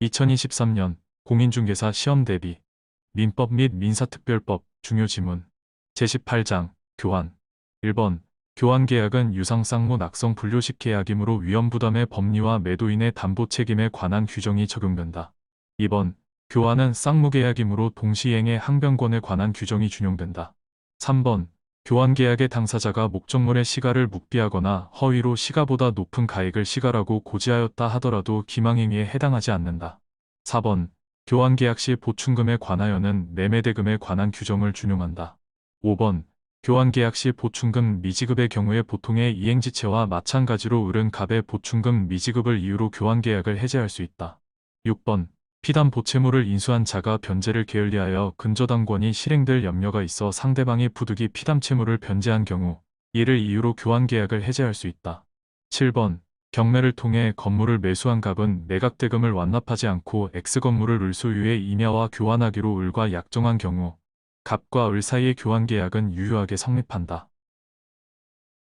2023년 공인중개사 시험 대비 민법 및 민사특별법 중요 지문 제18장 교환 1번 교환계약은 유상쌍무 낙성 분료식 계약이므로 위험부담의 법리와 매도인의 담보 책임에 관한 규정이 적용된다. 2번 교환은 쌍무계약이므로 동시행의 항변권에 관한 규정이 준용된다. 3번 교환계약의 당사자가 목적물의 시가를 묵비하거나 허위로 시가보다 높은 가액을 시가라고 고지하였다 하더라도 기망행위에 해당하지 않는다. 4번 교환계약 시 보충금에 관하여는 매매대금에 관한 규정을 준용한다. 5번 교환계약 시 보충금 미지급의 경우에 보통의 이행지체와 마찬가지로 을은 갑의 보충금 미지급을 이유로 교환계약을 해제할 수 있다. 6번 피담 보채물을 인수한 자가 변제를 게을리하여 근저당권이 실행될 염려가 있어 상대방이 부득이 피담 채무를 변제한 경우 이를 이유로 교환계약을 해제할 수 있다. 7번 경매를 통해 건물을 매수한 갑은 매각대금을 완납하지 않고 X건물을 을 소유의 임야와 교환하기로 을과 약정한 경우 갑과 을 사이의 교환계약은 유효하게 성립한다.